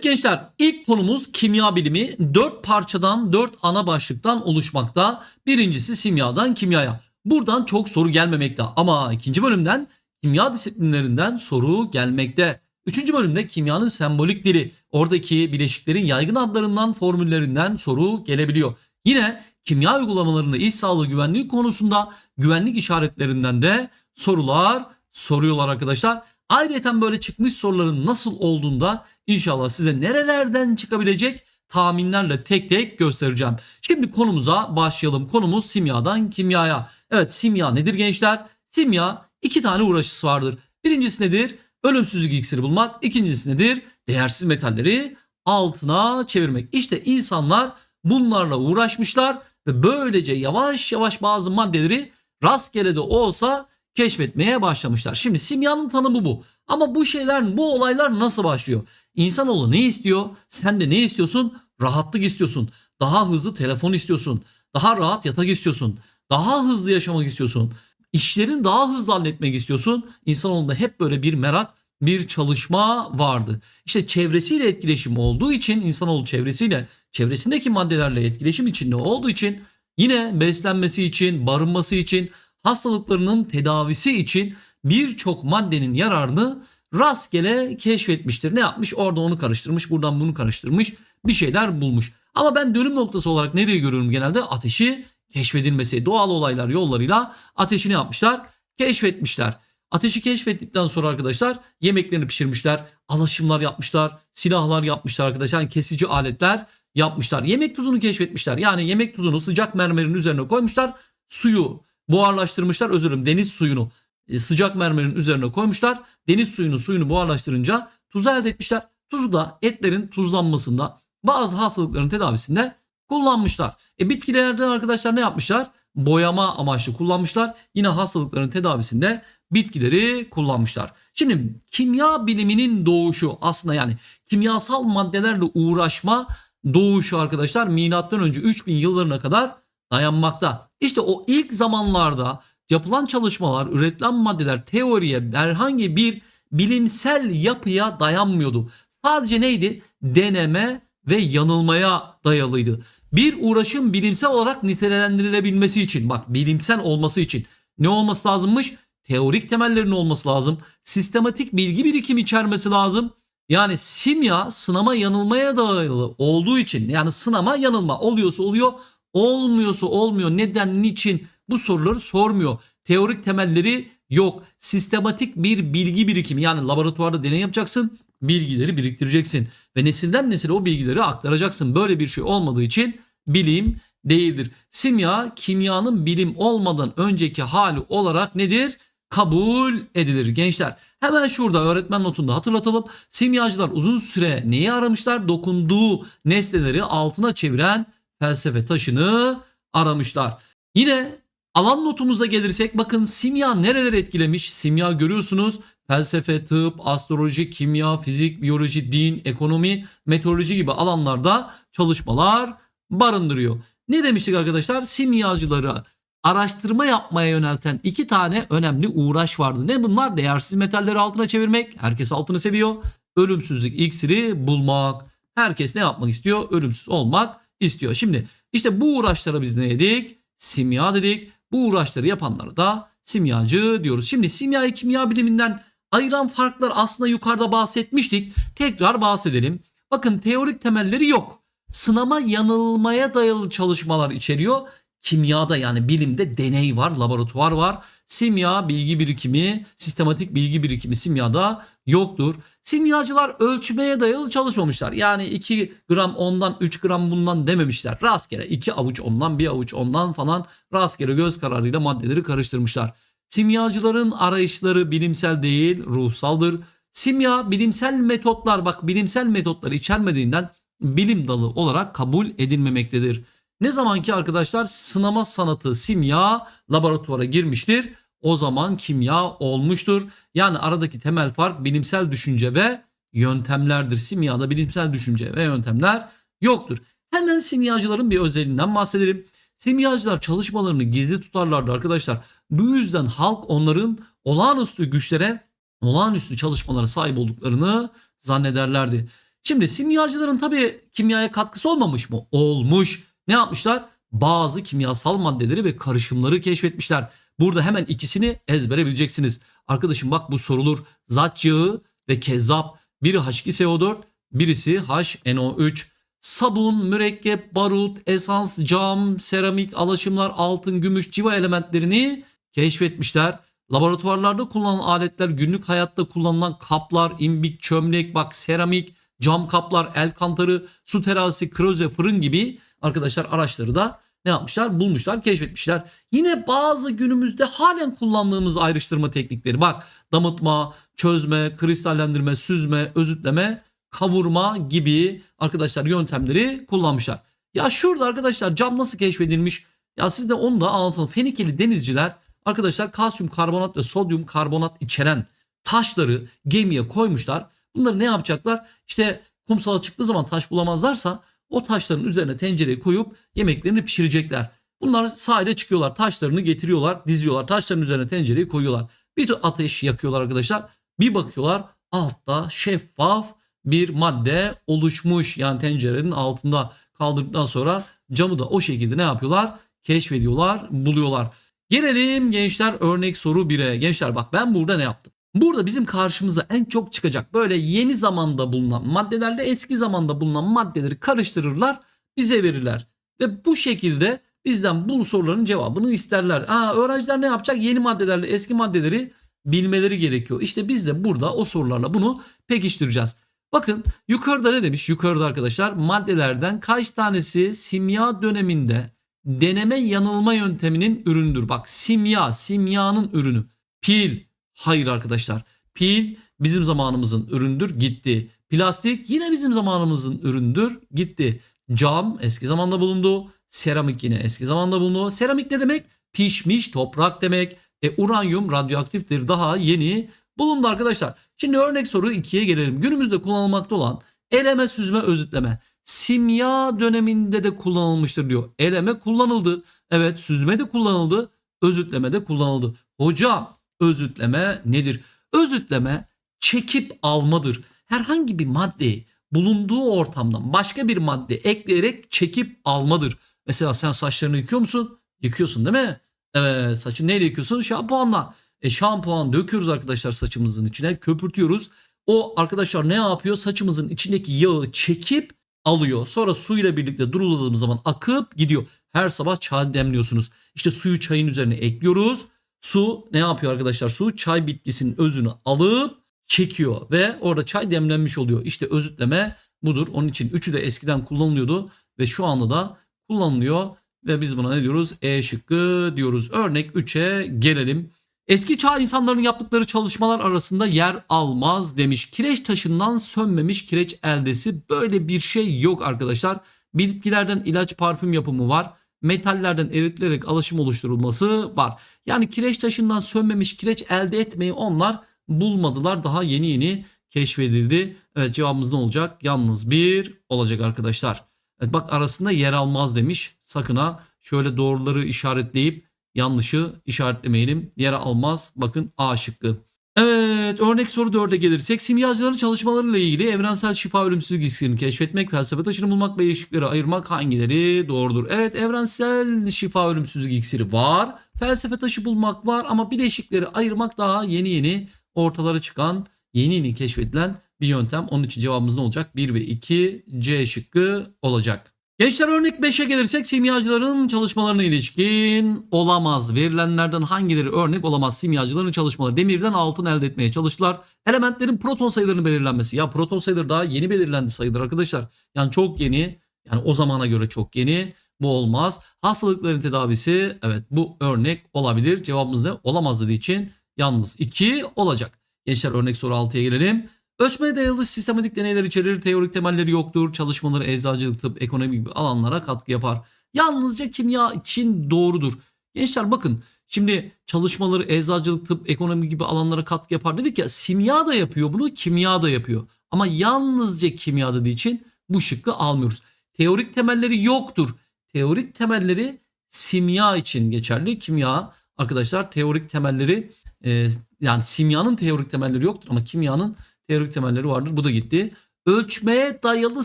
Evet gençler ilk konumuz kimya bilimi. Dört parçadan dört ana başlıktan oluşmakta. Birincisi simyadan kimyaya. Buradan çok soru gelmemekte ama ikinci bölümden kimya disiplinlerinden soru gelmekte. Üçüncü bölümde kimyanın sembolik dili. Oradaki bileşiklerin yaygın adlarından, formüllerinden soru gelebiliyor. Yine kimya uygulamalarında iş sağlığı güvenliği konusunda güvenlik işaretlerinden de sorular soruyorlar arkadaşlar. Ayrıca böyle çıkmış soruların nasıl olduğunda inşallah size nerelerden çıkabilecek tahminlerle tek tek göstereceğim. Şimdi konumuza başlayalım. Konumuz simyadan kimyaya. Evet simya nedir gençler? Simya iki tane uğraşısı vardır. Birincisi nedir? Ölümsüzlük iksiri bulmak. İkincisi nedir? Değersiz metalleri altına çevirmek. İşte insanlar bunlarla uğraşmışlar ve böylece yavaş yavaş bazı maddeleri rastgele de olsa keşfetmeye başlamışlar. Şimdi simyanın tanımı bu. Ama bu şeyler, bu olaylar nasıl başlıyor? İnsanoğlu ne istiyor? Sen de ne istiyorsun? Rahatlık istiyorsun. Daha hızlı telefon istiyorsun. Daha rahat yatak istiyorsun. Daha hızlı yaşamak istiyorsun. İşlerini daha hızlı halletmek istiyorsun. İnsanoğlunda hep böyle bir merak, bir çalışma vardı. İşte çevresiyle etkileşim olduğu için insanoğlu çevresiyle, çevresindeki maddelerle etkileşim içinde olduğu için yine beslenmesi için, barınması için, hastalıklarının tedavisi için birçok maddenin yararını rastgele keşfetmiştir. Ne yapmış? Orada onu karıştırmış, buradan bunu karıştırmış, bir şeyler bulmuş. Ama ben dönüm noktası olarak nereye görüyorum genelde? Ateşi keşfedilmesi. Doğal olaylar yollarıyla ateşi ne yapmışlar? Keşfetmişler. Ateşi keşfettikten sonra arkadaşlar yemeklerini pişirmişler, alaşımlar yapmışlar, silahlar yapmışlar arkadaşlar, yani kesici aletler yapmışlar. Yemek tuzunu keşfetmişler. Yani yemek tuzunu sıcak mermerin üzerine koymuşlar. Suyu buharlaştırmışlar. Özür dilerim deniz suyunu e, sıcak mermerin üzerine koymuşlar. Deniz suyunu suyunu buharlaştırınca tuzu elde etmişler. Tuzu da etlerin tuzlanmasında bazı hastalıkların tedavisinde kullanmışlar. E bitkilerden arkadaşlar ne yapmışlar? Boyama amaçlı kullanmışlar. Yine hastalıkların tedavisinde bitkileri kullanmışlar. Şimdi kimya biliminin doğuşu aslında yani kimyasal maddelerle uğraşma doğuşu arkadaşlar milattan önce 3000 yıllarına kadar dayanmakta. İşte o ilk zamanlarda yapılan çalışmalar, üretilen maddeler teoriye herhangi bir bilimsel yapıya dayanmıyordu. Sadece neydi? Deneme ve yanılmaya dayalıydı. Bir uğraşın bilimsel olarak nitelendirilebilmesi için, bak bilimsel olması için ne olması lazımmış? Teorik temellerinin olması lazım. Sistematik bilgi birikimi içermesi lazım. Yani simya sınama yanılmaya dayalı olduğu için yani sınama yanılma oluyorsa oluyor olmuyorsa olmuyor neden niçin bu soruları sormuyor. Teorik temelleri yok. Sistematik bir bilgi birikimi yani laboratuvarda deney yapacaksın bilgileri biriktireceksin ve nesilden nesile o bilgileri aktaracaksın. Böyle bir şey olmadığı için bilim değildir. Simya kimyanın bilim olmadan önceki hali olarak nedir? kabul edilir gençler. Hemen şurada öğretmen notunda hatırlatalım. Simyacılar uzun süre neyi aramışlar? Dokunduğu nesneleri altına çeviren felsefe taşını aramışlar. Yine alan notumuza gelirsek bakın simya nereler etkilemiş? Simya görüyorsunuz felsefe, tıp, astroloji, kimya, fizik, biyoloji, din, ekonomi, meteoroloji gibi alanlarda çalışmalar barındırıyor. Ne demiştik arkadaşlar? Simyacıları araştırma yapmaya yönelten iki tane önemli uğraş vardı. Ne bunlar? Değersiz metalleri altına çevirmek. Herkes altını seviyor. Ölümsüzlük iksiri bulmak. Herkes ne yapmak istiyor? Ölümsüz olmak istiyor. Şimdi işte bu uğraşlara biz ne dedik? Simya dedik. Bu uğraşları yapanlara da simyacı diyoruz. Şimdi simyayı kimya biliminden ayıran farklar aslında yukarıda bahsetmiştik. Tekrar bahsedelim. Bakın teorik temelleri yok. Sınama yanılmaya dayalı çalışmalar içeriyor kimyada yani bilimde deney var, laboratuvar var. Simya bilgi birikimi, sistematik bilgi birikimi simyada yoktur. Simyacılar ölçmeye dayalı çalışmamışlar. Yani 2 gram ondan 3 gram bundan dememişler. Rastgele 2 avuç ondan bir avuç ondan falan rastgele göz kararıyla maddeleri karıştırmışlar. Simyacıların arayışları bilimsel değil, ruhsaldır. Simya bilimsel metotlar bak bilimsel metotları içermediğinden bilim dalı olarak kabul edilmemektedir. Ne zaman ki arkadaşlar sınama sanatı simya laboratuvara girmiştir o zaman kimya olmuştur. Yani aradaki temel fark bilimsel düşünce ve yöntemlerdir. Simyada bilimsel düşünce ve yöntemler yoktur. Hemen simyacıların bir özelliğinden bahsedelim. Simyacılar çalışmalarını gizli tutarlardı arkadaşlar. Bu yüzden halk onların olağanüstü güçlere, olağanüstü çalışmalara sahip olduklarını zannederlerdi. Şimdi simyacıların tabii kimyaya katkısı olmamış mı? Olmuş. Ne yapmışlar? Bazı kimyasal maddeleri ve karışımları keşfetmişler. Burada hemen ikisini ezbere bileceksiniz. Arkadaşım bak bu sorulur. Zat yağı ve kezzap. Biri H2SO4, birisi HNO3. Sabun, mürekkep, barut, esans, cam, seramik, alaşımlar, altın, gümüş, civa elementlerini keşfetmişler. Laboratuvarlarda kullanılan aletler, günlük hayatta kullanılan kaplar, imbik, çömlek, bak seramik, cam kaplar, el kantarı, su terazisi, kroze, fırın gibi arkadaşlar araçları da ne yapmışlar? Bulmuşlar, keşfetmişler. Yine bazı günümüzde halen kullandığımız ayrıştırma teknikleri. Bak damıtma, çözme, kristallendirme, süzme, özütleme, kavurma gibi arkadaşlar yöntemleri kullanmışlar. Ya şurada arkadaşlar cam nasıl keşfedilmiş? Ya siz de onu da anlatalım. Fenikeli denizciler arkadaşlar kalsiyum karbonat ve sodyum karbonat içeren taşları gemiye koymuşlar. Bunları ne yapacaklar? İşte kumsala çıktığı zaman taş bulamazlarsa o taşların üzerine tencereyi koyup yemeklerini pişirecekler. Bunlar sahile çıkıyorlar. Taşlarını getiriyorlar, diziyorlar. Taşların üzerine tencereyi koyuyorlar. Bir ateş yakıyorlar arkadaşlar. Bir bakıyorlar altta şeffaf bir madde oluşmuş. Yani tencerenin altında kaldırdıktan sonra camı da o şekilde ne yapıyorlar? Keşfediyorlar, buluyorlar. Gelelim gençler örnek soru 1'e. Gençler bak ben burada ne yaptım? Burada bizim karşımıza en çok çıkacak böyle yeni zamanda bulunan maddelerle eski zamanda bulunan maddeleri karıştırırlar, bize verirler. Ve bu şekilde bizden bu soruların cevabını isterler. Aa, öğrenciler ne yapacak? Yeni maddelerle eski maddeleri bilmeleri gerekiyor. İşte biz de burada o sorularla bunu pekiştireceğiz. Bakın yukarıda ne demiş? Yukarıda arkadaşlar maddelerden kaç tanesi simya döneminde deneme yanılma yönteminin ürünüdür. Bak simya, simyanın ürünü. Pil, hayır arkadaşlar. Pil bizim zamanımızın üründür, gitti. Plastik yine bizim zamanımızın üründür, gitti. Cam eski zamanda bulundu. Seramik yine eski zamanda bulundu. Seramik ne demek? Pişmiş toprak demek. E, uranyum radyoaktiftir daha yeni bulundu arkadaşlar. Şimdi örnek soru 2'ye gelelim. Günümüzde kullanılmakta olan eleme süzme özütleme simya döneminde de kullanılmıştır diyor. Eleme kullanıldı. Evet süzme de kullanıldı. Özütleme de kullanıldı. Hocam özütleme nedir? Özütleme çekip almadır. Herhangi bir maddeyi bulunduğu ortamdan başka bir madde ekleyerek çekip almadır. Mesela sen saçlarını yıkıyor musun? Yıkıyorsun değil mi? Evet saçını neyle yıkıyorsun? Şampuanla. E şampuan döküyoruz arkadaşlar saçımızın içine köpürtüyoruz. O arkadaşlar ne yapıyor? Saçımızın içindeki yağı çekip alıyor. Sonra suyla birlikte duruladığımız zaman akıp gidiyor. Her sabah çay demliyorsunuz. İşte suyu çayın üzerine ekliyoruz. Su ne yapıyor arkadaşlar? Su çay bitkisinin özünü alıp çekiyor ve orada çay demlenmiş oluyor. İşte özütleme budur. Onun için üçü de eskiden kullanılıyordu ve şu anda da kullanılıyor ve biz buna ne diyoruz? E şıkkı diyoruz. Örnek 3'e gelelim. Eski çağ insanların yaptıkları çalışmalar arasında yer almaz demiş. Kireç taşından sönmemiş kireç eldesi böyle bir şey yok arkadaşlar. Bitkilerden ilaç parfüm yapımı var. Metallerden eritilerek alaşım oluşturulması var. Yani kireç taşından sönmemiş kireç elde etmeyi onlar bulmadılar. Daha yeni yeni keşfedildi. Evet cevabımız ne olacak? Yalnız bir olacak arkadaşlar. Evet bak arasında yer almaz demiş. Sakın ha şöyle doğruları işaretleyip yanlışı işaretlemeyelim. Yer almaz. Bakın A şıkkı. Evet örnek soru 4'e gelirsek simyacıların çalışmalarıyla ilgili evrensel şifa ölümsüzlük iksirini keşfetmek, felsefe taşını bulmak ve eşikleri ayırmak hangileri doğrudur? Evet evrensel şifa ölümsüzlük iksiri var. Felsefe taşı bulmak var ama bileşikleri ayırmak daha yeni yeni ortalara çıkan, yeni yeni keşfedilen bir yöntem. Onun için cevabımız ne olacak? 1 ve 2 C şıkkı olacak. Gençler örnek 5'e gelirsek simyacıların çalışmalarına ilişkin olamaz. Verilenlerden hangileri örnek olamaz? Simyacıların çalışmaları demirden altın elde etmeye çalıştılar. Elementlerin proton sayılarının belirlenmesi. Ya proton sayıları daha yeni belirlendi sayıdır arkadaşlar. Yani çok yeni. Yani o zamana göre çok yeni. Bu olmaz. Hastalıkların tedavisi evet bu örnek olabilir. Cevabımız ne? Olamaz dediği için yalnız 2 olacak. Gençler örnek soru 6'ya gelelim. Ölçmeye dayalı sistematik deneyler içerir, teorik temelleri yoktur, çalışmaları eczacılık, tıp, ekonomi gibi alanlara katkı yapar. Yalnızca kimya için doğrudur. Gençler bakın şimdi çalışmaları eczacılık, tıp, ekonomi gibi alanlara katkı yapar dedik ya simya da yapıyor bunu, kimya da yapıyor. Ama yalnızca kimya dediği için bu şıkkı almıyoruz. Teorik temelleri yoktur. Teorik temelleri simya için geçerli. Kimya arkadaşlar teorik temelleri e, yani simyanın teorik temelleri yoktur ama kimyanın teorik temelleri vardır. Bu da gitti. ölçmeye dayalı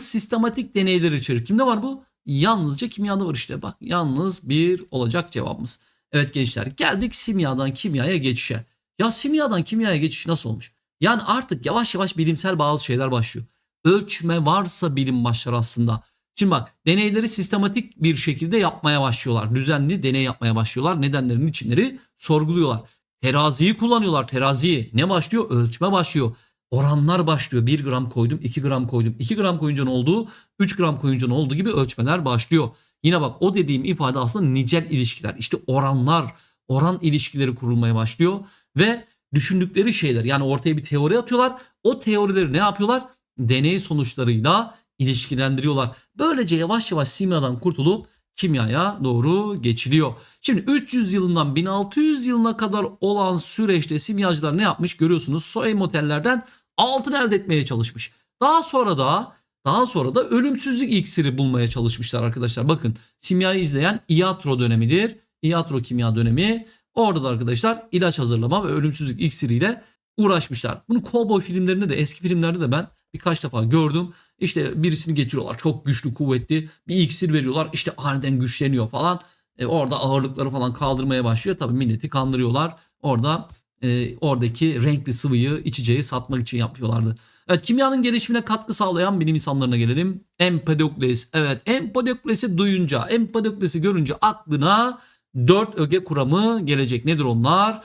sistematik deneyler içerir. Kimde var bu? Yalnızca kimyada var işte. Bak yalnız bir olacak cevabımız. Evet gençler geldik simyadan kimyaya geçişe. Ya simyadan kimyaya geçiş nasıl olmuş? Yani artık yavaş yavaş bilimsel bazı şeyler başlıyor. Ölçme varsa bilim başlar aslında. Şimdi bak deneyleri sistematik bir şekilde yapmaya başlıyorlar. Düzenli deney yapmaya başlıyorlar. Nedenlerin içinleri sorguluyorlar. Teraziyi kullanıyorlar teraziyi. Ne başlıyor? Ölçme başlıyor. Oranlar başlıyor. 1 gram koydum 2 gram koydum. 2 gram koyunca ne oldu? 3 gram koyunca ne oldu gibi ölçmeler başlıyor. Yine bak o dediğim ifade aslında nicel ilişkiler. İşte oranlar, oran ilişkileri kurulmaya başlıyor. Ve düşündükleri şeyler yani ortaya bir teori atıyorlar. O teorileri ne yapıyorlar? Deney sonuçlarıyla ilişkilendiriyorlar. Böylece yavaş yavaş simyadan kurtulup kimyaya doğru geçiliyor. Şimdi 300 yılından 1600 yılına kadar olan süreçte simyacılar ne yapmış görüyorsunuz. Soy motellerden altın elde etmeye çalışmış. Daha sonra da daha sonra da ölümsüzlük iksiri bulmaya çalışmışlar arkadaşlar. Bakın simyayı izleyen iatro dönemidir. İatro kimya dönemi. Orada da arkadaşlar ilaç hazırlama ve ölümsüzlük iksiriyle uğraşmışlar. Bunu kovboy filmlerinde de eski filmlerde de ben birkaç defa gördüm. İşte birisini getiriyorlar çok güçlü kuvvetli bir iksir veriyorlar işte aniden güçleniyor falan. E, orada ağırlıkları falan kaldırmaya başlıyor. Tabii milleti kandırıyorlar. Orada e, oradaki renkli sıvıyı içeceği satmak için yapıyorlardı. Evet kimyanın gelişimine katkı sağlayan bilim insanlarına gelelim. Empedokles. Evet Empedokles'i duyunca, Empedokles'i görünce aklına dört öge kuramı gelecek. Nedir onlar?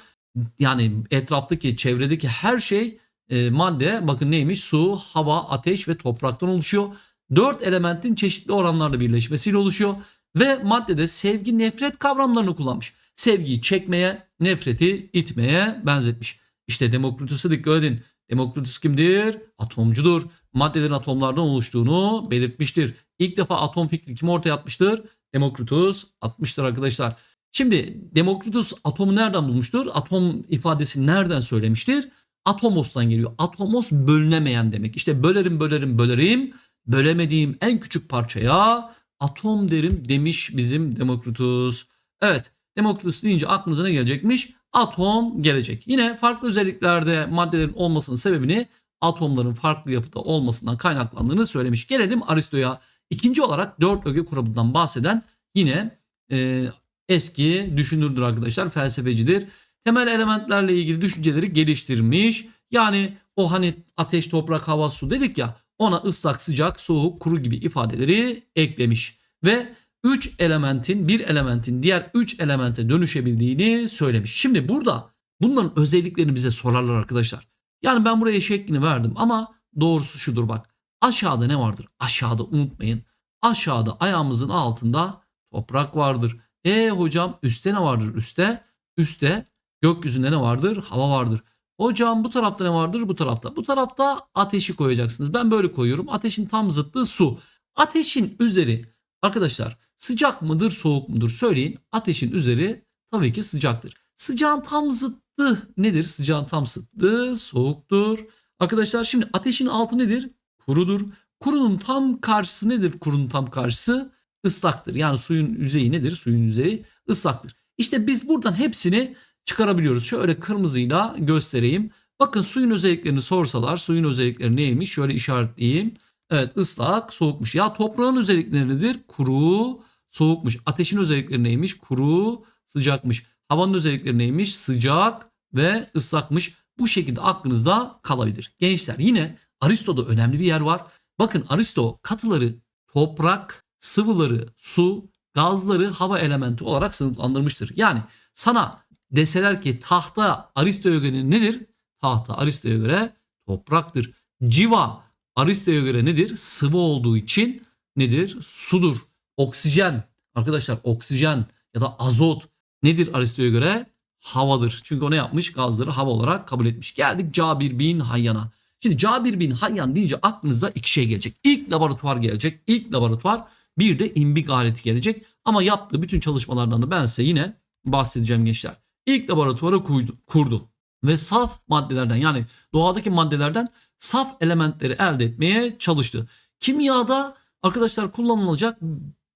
Yani etraftaki, çevredeki her şey e, madde bakın neymiş? Su, hava, ateş ve topraktan oluşuyor. Dört elementin çeşitli oranlarda birleşmesiyle oluşuyor. Ve maddede sevgi nefret kavramlarını kullanmış. Sevgiyi çekmeye, nefreti itmeye benzetmiş. İşte Demokritus'a dikkat edin. Demokritus kimdir? Atomcudur. Maddelerin atomlardan oluştuğunu belirtmiştir. İlk defa atom fikri kim ortaya atmıştır? Demokritus atmıştır arkadaşlar. Şimdi Demokritus atomu nereden bulmuştur? Atom ifadesini nereden söylemiştir? Atomos'tan geliyor. Atomos bölünemeyen demek. İşte bölerim bölerim bölerim. Bölemediğim en küçük parçaya atom derim demiş bizim Demokritus. Evet Demokritus deyince aklınıza ne gelecekmiş? Atom gelecek. Yine farklı özelliklerde maddelerin olmasının sebebini atomların farklı yapıda olmasından kaynaklandığını söylemiş. Gelelim Aristo'ya. İkinci olarak dört öge kuramından bahseden yine e, eski düşünürdür arkadaşlar felsefecidir. Temel elementlerle ilgili düşünceleri geliştirmiş. Yani o hani ateş, toprak, hava, su dedik ya ona ıslak, sıcak, soğuk, kuru gibi ifadeleri eklemiş. Ve 3 elementin bir elementin diğer 3 elemente dönüşebildiğini söylemiş. Şimdi burada bunların özelliklerini bize sorarlar arkadaşlar. Yani ben buraya şeklini verdim ama doğrusu şudur bak. Aşağıda ne vardır? Aşağıda unutmayın. Aşağıda ayağımızın altında toprak vardır. E hocam üstte ne vardır? Üstte üstte gökyüzünde ne vardır? Hava vardır. Hocam bu tarafta ne vardır? Bu tarafta. Bu tarafta ateşi koyacaksınız. Ben böyle koyuyorum. Ateşin tam zıttı su. Ateşin üzeri arkadaşlar sıcak mıdır soğuk mudur söyleyin. Ateşin üzeri tabii ki sıcaktır. Sıcağın tam zıttı nedir? Sıcağın tam zıttı soğuktur. Arkadaşlar şimdi ateşin altı nedir? Kurudur. Kurunun tam karşısı nedir? Kurunun tam karşısı ıslaktır. Yani suyun yüzeyi nedir? Suyun yüzeyi ıslaktır. İşte biz buradan hepsini çıkarabiliyoruz. Şöyle kırmızıyla göstereyim. Bakın suyun özelliklerini sorsalar suyun özellikleri neymiş? Şöyle işaretleyeyim. Evet ıslak, soğukmuş. Ya toprağın özellikleri nedir? Kuru, soğukmuş. Ateşin özellikleri neymiş? Kuru, sıcakmış. Havanın özellikleri neymiş? Sıcak ve ıslakmış. Bu şekilde aklınızda kalabilir. Gençler yine Aristo'da önemli bir yer var. Bakın Aristo katıları toprak, sıvıları su, gazları hava elementi olarak sınıflandırmıştır. Yani sana deseler ki tahta Aristo'ya göre nedir? Tahta Aristo'ya göre topraktır. Civa Aristo'ya göre nedir? Sıvı olduğu için nedir? Sudur. Oksijen arkadaşlar oksijen ya da azot nedir Aristo'ya göre? Havadır. Çünkü o ne yapmış? Gazları hava olarak kabul etmiş. Geldik Cabir bin Hayyan'a. Şimdi Cabir bin Hayyan deyince aklınıza iki şey gelecek. İlk laboratuvar gelecek. İlk laboratuvar bir de imbik aleti gelecek. Ama yaptığı bütün çalışmalardan da ben size yine bahsedeceğim gençler. İlk laboratuvarı kurdu, ve saf maddelerden yani doğadaki maddelerden saf elementleri elde etmeye çalıştı. Kimyada arkadaşlar kullanılacak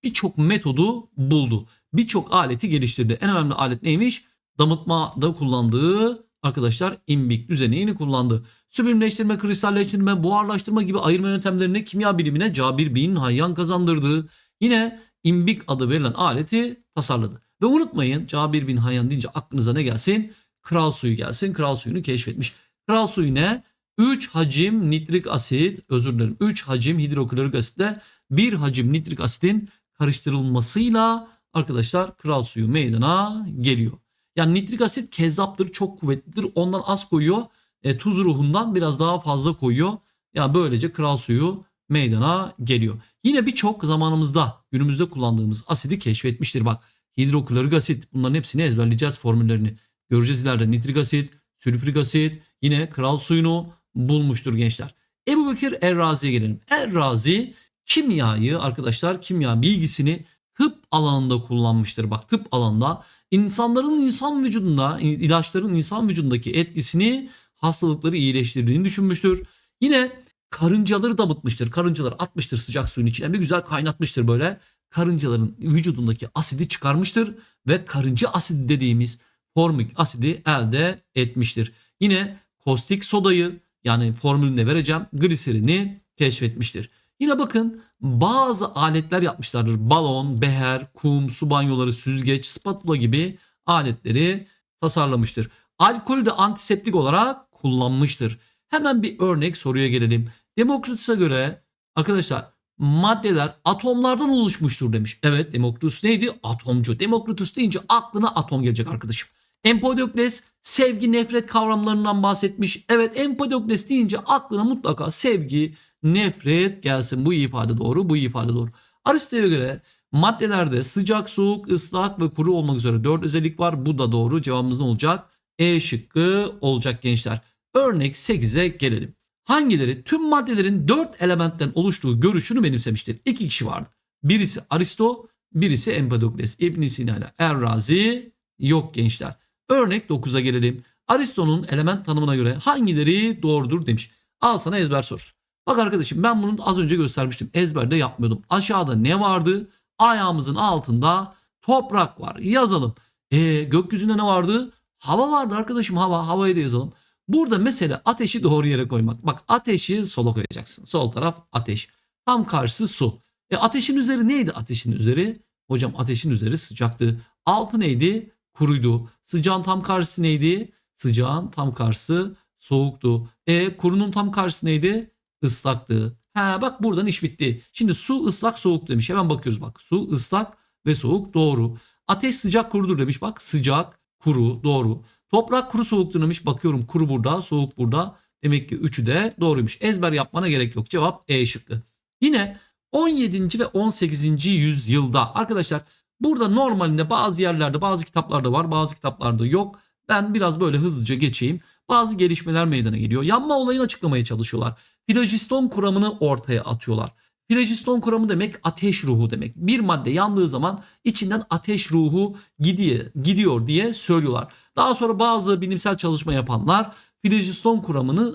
birçok metodu buldu. Birçok aleti geliştirdi. En önemli alet neymiş? Damıtmada kullandığı arkadaşlar imbik düzenini kullandı. Süblimleştirme, kristalleştirme, buharlaştırma gibi ayırma yöntemlerini kimya bilimine Cabir bin Hayyan kazandırdı. Yine imbik adı verilen aleti tasarladı. Ve unutmayın Cabir bin Hayyan deyince aklınıza ne gelsin? Kral suyu gelsin. Kral suyunu keşfetmiş. Kral suyu ne? 3 hacim nitrik asit, özür dilerim 3 hacim hidroklorik asitle 1 hacim nitrik asitin karıştırılmasıyla arkadaşlar kral suyu meydana geliyor. Yani nitrik asit kezzaptır, çok kuvvetlidir. Ondan az koyuyor. E, tuz ruhundan biraz daha fazla koyuyor. Yani böylece kral suyu meydana geliyor. Yine birçok zamanımızda günümüzde kullandığımız asidi keşfetmiştir. Bak hidroklorik asit bunların hepsini ezberleyeceğiz formüllerini. Göreceğiz ileride nitrik asit, sülfürik asit, yine kral suyunu bulmuştur gençler. Ebu Bekir Errazi'ye gelelim. Errazi kimyayı arkadaşlar kimya bilgisini tıp alanında kullanmıştır. Bak tıp alanında insanların insan vücudunda ilaçların insan vücudundaki etkisini hastalıkları iyileştirdiğini düşünmüştür. Yine karıncaları damıtmıştır. Karıncaları atmıştır sıcak suyun içine bir güzel kaynatmıştır böyle. Karıncaların vücudundaki asidi çıkarmıştır ve karınca asidi dediğimiz formik asidi elde etmiştir. Yine kostik sodayı yani formülünde vereceğim gliserini keşfetmiştir. Yine bakın bazı aletler yapmışlardır. Balon, beher, kum, su banyoları, süzgeç, spatula gibi aletleri tasarlamıştır. Alkolü de antiseptik olarak kullanmıştır. Hemen bir örnek soruya gelelim. Demokritus'a göre arkadaşlar maddeler atomlardan oluşmuştur demiş. Evet Demokritus neydi? Atomcu. Demokritus deyince aklına atom gelecek arkadaşım. Empedokles sevgi nefret kavramlarından bahsetmiş. Evet Empedokles deyince aklına mutlaka sevgi, nefret gelsin. Bu ifade doğru, bu ifade doğru. Aristo'ya göre maddelerde sıcak, soğuk, ıslak ve kuru olmak üzere 4 özellik var. Bu da doğru. Cevabımız ne olacak? E şıkkı olacak gençler. Örnek 8'e gelelim. Hangileri tüm maddelerin 4 elementten oluştuğu görüşünü benimsemiştir? İki kişi vardı. Birisi Aristo, birisi Empedokles. İbn Sina ile Errazi yok gençler. Örnek 9'a gelelim. Aristo'nun element tanımına göre hangileri doğrudur demiş. Al sana ezber sorusu. Bak arkadaşım ben bunu az önce göstermiştim. Ezberde yapmıyordum. Aşağıda ne vardı? Ayağımızın altında toprak var. Yazalım. E, gökyüzünde ne vardı? Hava vardı arkadaşım hava. Havayı da yazalım. Burada mesele ateşi doğru yere koymak. Bak ateşi sola koyacaksın. Sol taraf ateş. Tam karşısı su. E ateşin üzeri neydi ateşin üzeri? Hocam ateşin üzeri sıcaktı. Altı neydi? Kuruydu. Sıcağın tam karşısı neydi? Sıcağın tam karşısı soğuktu. E kurunun tam karşısı neydi? Islaktı. Ha bak buradan iş bitti. Şimdi su ıslak soğuk demiş. Hemen bakıyoruz bak. Su ıslak ve soğuk doğru. Ateş sıcak kurudur demiş. Bak sıcak kuru doğru. Toprak kuru soğuktur demiş. Bakıyorum kuru burada soğuk burada. Demek ki üçü de doğruymuş. Ezber yapmana gerek yok. Cevap E şıkkı. Yine 17. ve 18. yüzyılda arkadaşlar burada normalinde bazı yerlerde bazı kitaplarda var bazı kitaplarda yok. Ben biraz böyle hızlıca geçeyim. Bazı gelişmeler meydana geliyor. Yanma olayını açıklamaya çalışıyorlar. Filojiston kuramını ortaya atıyorlar. Filojiston kuramı demek ateş ruhu demek. Bir madde yandığı zaman içinden ateş ruhu gidiyor, gidiyor diye söylüyorlar. Daha sonra bazı bilimsel çalışma yapanlar filojiston kuramını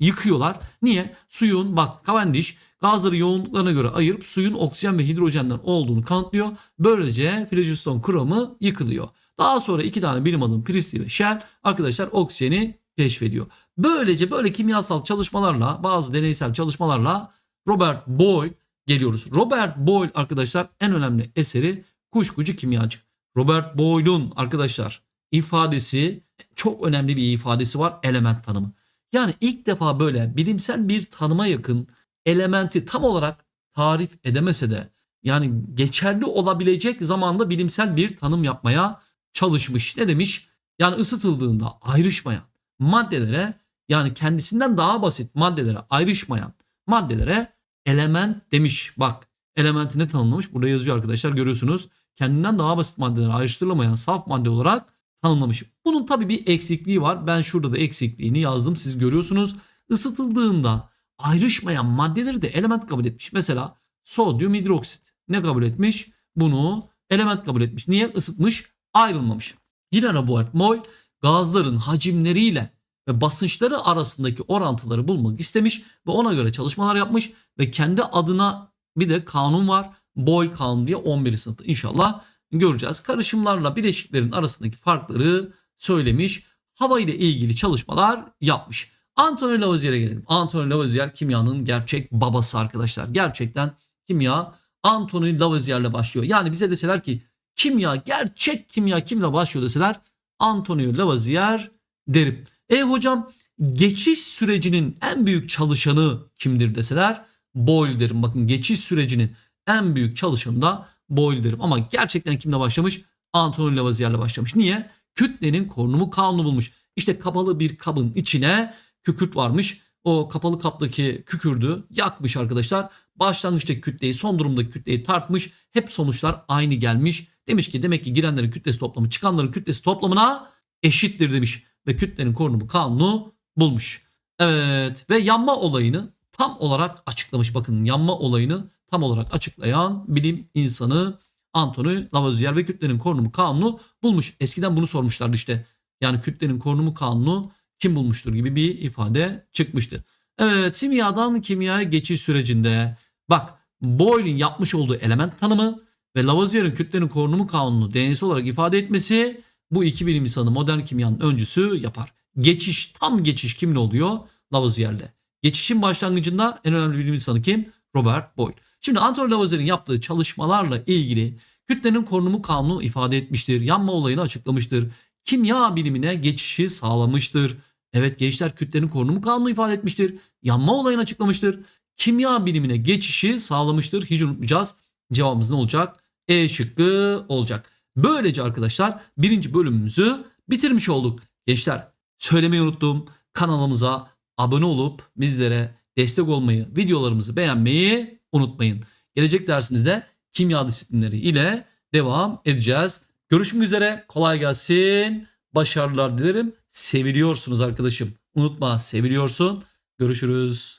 yıkıyorlar. Niye? Suyun bak Cavendish gazları yoğunluklarına göre ayırıp suyun oksijen ve hidrojenden olduğunu kanıtlıyor. Böylece filojiston kuramı yıkılıyor. Daha sonra iki tane bilim adamı Priestley ve Shell arkadaşlar oksijeni keşfediyor. Böylece böyle kimyasal çalışmalarla bazı deneysel çalışmalarla Robert Boyle geliyoruz. Robert Boyle arkadaşlar en önemli eseri kuşkucu kimyacı. Robert Boyle'un arkadaşlar ifadesi çok önemli bir ifadesi var element tanımı. Yani ilk defa böyle bilimsel bir tanıma yakın elementi tam olarak tarif edemese de yani geçerli olabilecek zamanda bilimsel bir tanım yapmaya çalışmış. Ne demiş? Yani ısıtıldığında ayrışmayan maddelere yani kendisinden daha basit maddelere ayrışmayan maddelere element demiş. Bak elementi ne tanımlamış? Burada yazıyor arkadaşlar görüyorsunuz. Kendinden daha basit maddelere ayrıştırılamayan saf madde olarak tanımlamış. Bunun tabi bir eksikliği var. Ben şurada da eksikliğini yazdım. Siz görüyorsunuz. Isıtıldığında ayrışmayan maddeleri de element kabul etmiş. Mesela sodyum hidroksit ne kabul etmiş? Bunu element kabul etmiş. Niye? Isıtmış, ayrılmamış. Yine Robert Boyle gazların hacimleriyle ve basınçları arasındaki orantıları bulmak istemiş ve ona göre çalışmalar yapmış ve kendi adına bir de kanun var. Boyle kanunu diye 11. sınıfta inşallah göreceğiz. Karışımlarla bileşiklerin arasındaki farkları söylemiş. hava ile ilgili çalışmalar yapmış. Anthony Lavoisier'e gelelim. Anthony Lavoisier kimyanın gerçek babası arkadaşlar. Gerçekten kimya Anthony Lavoisier'le başlıyor. Yani bize deseler ki kimya gerçek kimya kimle başlıyor deseler Anthony Lavoisier derim. E hocam geçiş sürecinin en büyük çalışanı kimdir deseler Boyle derim. Bakın geçiş sürecinin en büyük çalışanı da Boyle derim. Ama gerçekten kimle başlamış? Anthony Lavoisier'le başlamış. Niye? Kütlenin korunumu kanunu bulmuş. İşte kapalı bir kabın içine kükürt varmış. O kapalı kaptaki kükürdü yakmış arkadaşlar. Başlangıçtaki kütleyi son durumdaki kütleyi tartmış. Hep sonuçlar aynı gelmiş. Demiş ki demek ki girenlerin kütlesi toplamı çıkanların kütlesi toplamına eşittir demiş. Ve kütlenin korunumu kanunu bulmuş. Evet ve yanma olayını tam olarak açıklamış. Bakın yanma olayını tam olarak açıklayan bilim insanı Anthony Lavoisier ve kütlenin korunumu kanunu bulmuş. Eskiden bunu sormuşlardı işte. Yani kütlenin korunumu kanunu kim bulmuştur gibi bir ifade çıkmıştı. Evet simyadan kimyaya geçiş sürecinde bak Boyle'in yapmış olduğu element tanımı ve Lavoisier'in kütlenin korunumu kanunu deneysel olarak ifade etmesi bu iki bilim insanı modern kimyanın öncüsü yapar. Geçiş tam geçiş kimle oluyor? Lavoisier'le. Geçişin başlangıcında en önemli bilim insanı kim? Robert Boyle. Şimdi Anthony Lavoisier'in yaptığı çalışmalarla ilgili kütlenin korunumu kanunu ifade etmiştir. Yanma olayını açıklamıştır. Kimya bilimine geçişi sağlamıştır. Evet gençler kütlenin korunumu kanunu ifade etmiştir. Yanma olayını açıklamıştır. Kimya bilimine geçişi sağlamıştır. Hiç unutmayacağız. Cevabımız ne olacak? E şıkkı olacak. Böylece arkadaşlar birinci bölümümüzü bitirmiş olduk. Gençler söylemeyi unuttum. Kanalımıza abone olup bizlere destek olmayı, videolarımızı beğenmeyi unutmayın. Gelecek dersimizde kimya disiplinleri ile devam edeceğiz. Görüşmek üzere. Kolay gelsin. Başarılar dilerim. Seviliyorsunuz arkadaşım. Unutma seviliyorsun. Görüşürüz.